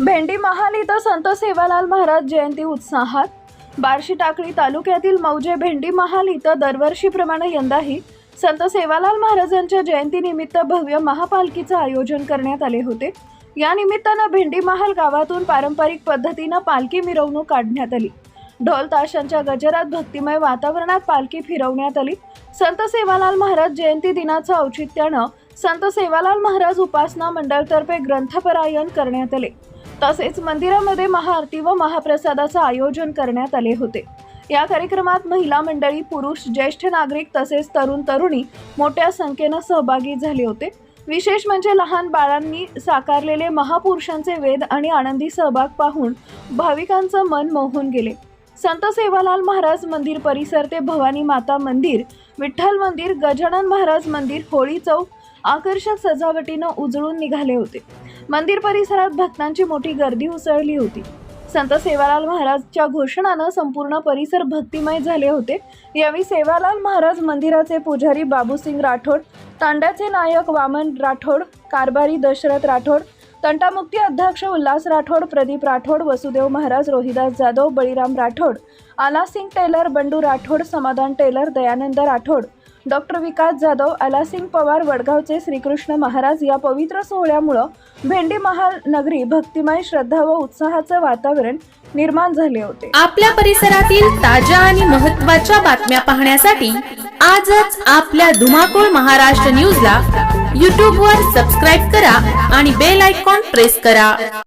भेंडी महाल इथं संत सेवालाल महाराज जयंती उत्साहात. बार्शी टाकळी तालुक्यातील मौजे भेंडी महाल इथं दरवर्षीप्रमाणे यंदाही संत सेवालाल महाराजांच्या जयंतीनिमित्त भव्य महापालखीचं आयोजन करण्यात आले होते. या निमित्तानं भेंडी महाल गावातून पारंपरिक पद्धतीनं पालखी मिरवणूक काढण्यात आली. ढोल ताशांच्या गजरात भक्तिमय वातावरणात पालखी फिरवण्यात आली. संत सेवालाल महाराज जयंती दिनाचं औचित्यानं संत सेवालाल महाराज उपासना मंडळतर्फे ग्रंथपरायण करण्यात आले. तसेच मंदिरामध्ये महाआरती व महाप्रसादाचं आयोजन करण्यात आले होते. या कार्यक्रमात महिला मंडळी पुरुष ज्येष्ठ नागरिक तसेच तरुण तरुणी मोठ्या संख्येनं सहभागी झाले होते. विशेष म्हणजे लहान बाळांनी साकारलेले महापुरुषांचे वेद आणि आनंदी सहभाग पाहून भाविकांचं मन मोहून गेले. संत सेवालाल महाराज मंदिर परिसर ते भवानी माता मंदिर विठ्ठल मंदिर गजानन महाराज मंदिर होळी चौक आकर्षक सजावटीनं उजळून निघाले होते. मंदिर परिसरात भक्तांची मोठी गर्दी उसळली होती. संत सेवालाल महाराजच्या घोषणानं संपूर्ण परिसर भक्तिमय झाले होते. यावेळी सेवालाल महाराज मंदिराचे पुजारी बाबूसिंग राठोड तांड्याचे नायक वामन राठोड कारभारी दशरथ राठोड तंटामुक्ती अध्यक्ष Ulhas Rathod Pradeep Rathod Vasudev Maharaj Rohidas Jadhav Baliram Rathod Alasing tailor Bandu Rathod Samadhan tailor Dayanand Rathod doctor Vikas Jadhav Alasing Pawar वडगावचे Shrikrishna Maharaj या पवित्र सोहळ्यामुळं भेंडी महाल नगरी भक्तिमय श्रद्धा व उत्साहाचं वातावरण निर्माण झाले होते. आपल्या परिसरातील ताज्या आणि महत्त्वाच्या बातम्या पाहण्यासाठी आजच आपल्या धुमाकूळ महाराष्ट्र न्यूजला यूट्यूबवर सबस्क्राईब करा आणि बेल आयकॉन प्रेस करा.